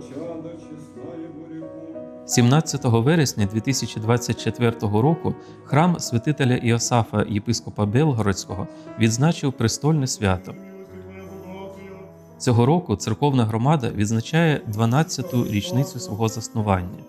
чада чесная буряку. 17 вересня 2024 року храм святителя Іосафа єпископа Белгородського відзначив престольне свято. Цього року церковна громада відзначає 12-ту річницю свого заснування.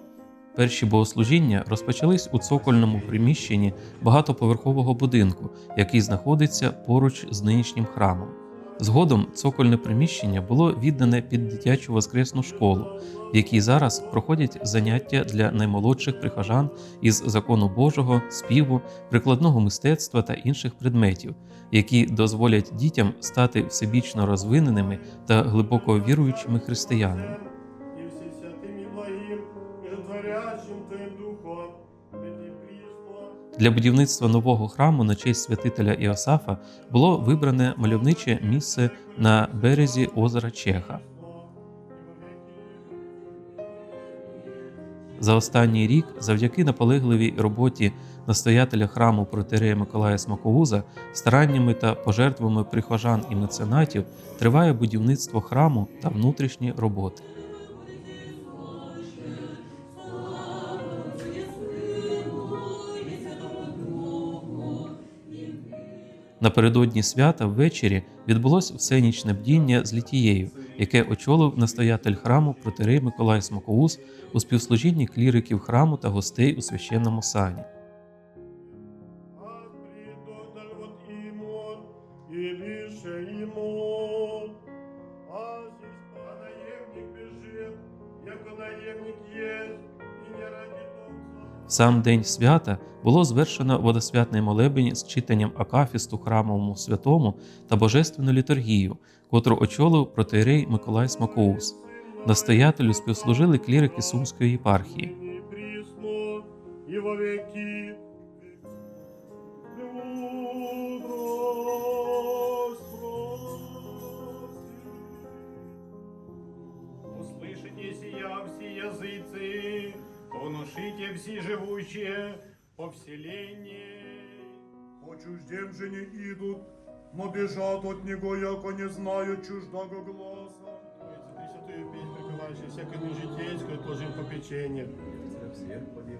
Перші богослужіння розпочались у цокольному приміщенні багатоповерхового будинку, який знаходиться поруч з нинішнім храмом. Згодом цокольне приміщення було віддане під дитячу воскресну школу, в якій зараз проходять заняття для наймолодших прихожан із закону Божого, співу, прикладного мистецтва та інших предметів, які дозволять дітям стати всебічно розвиненими та глибоко віруючими християнами. и все святым и благим, и Духом, Для будівництва нового храму на честь святителя Іосафа було вибране мальовниче місце на березі озера Чеха. За останній рік, завдяки наполегливій роботі настоятеля храму протерея Миколая Смаковуза, стараннями та пожертвами прихожан і меценатів триває будівництво храму та внутрішні роботи. Напередодні свята ввечері відбулось всенічне бдіння з літією, яке очолив настоятель храму протерей Миколай Смоковус у співслужінні кліриків храму та гостей у священному сані. бежит, яко наемник есть, не толца. В сам день свята було звершено водосвятний молебень з читанням акафісту храмовому святому та божественну літургію, котру очолив протеєрей Миколай Смакоус. Настоятелю співслужили клірики Сумської єпархії. И присно, и во веки. Мудрость просим. Услышите сия все языцы, внушите все живущие по вселенной. По чуждем же не идут, но бежат от него, яко не знают чуждого глаза. Пресвятую песнь, прикрывающую всякое житейское, отложим попечение. Царствие свое,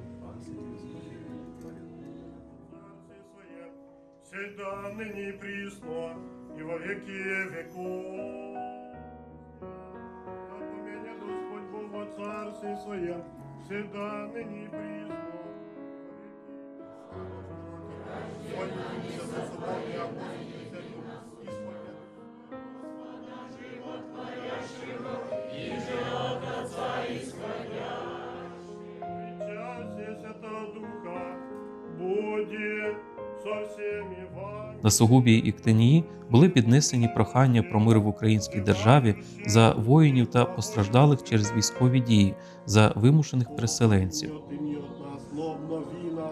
всегда ныне и присно, и во веки веков. Да поменяет Господь Бог во Царстве Своем, всегда ныне и На Сугубі і Ктенії були піднесені прохання про мир в українській державі за воїнів та постраждалих через військові дії, за вимушених переселенців.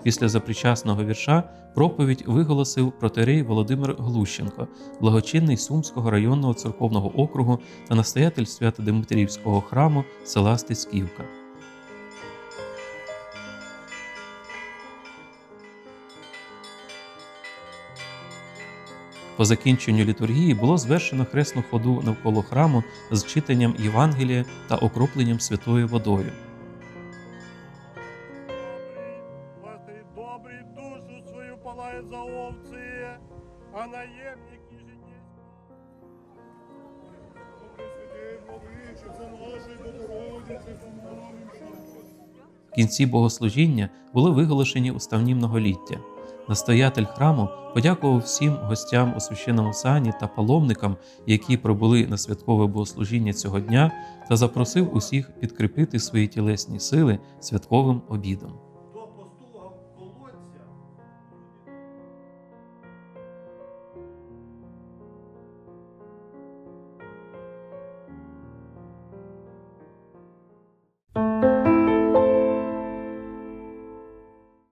Після запричасного вірша проповідь виголосив протерей Володимир Глущенко, благочинний Сумського районного церковного округу та настоятель Свято-Димитрівського храму села Стецьківка. По закінченню літургії було звершено хресну ходу навколо храму з читанням Євангелія та окропленням святою водою. Властырь добрый душу свою палает за овцы, а наемник ниже не Пресвятей владичице нашої Богородиці, помолимся. В кінці богослужіння були виголошені уставні многоліття. Настоятель храму подякував всім гостям у священному сані та паломникам, які прибули на святкове богослужіння цього дня, та запросив усіх підкріпити свої тілесні сили святковим обідом.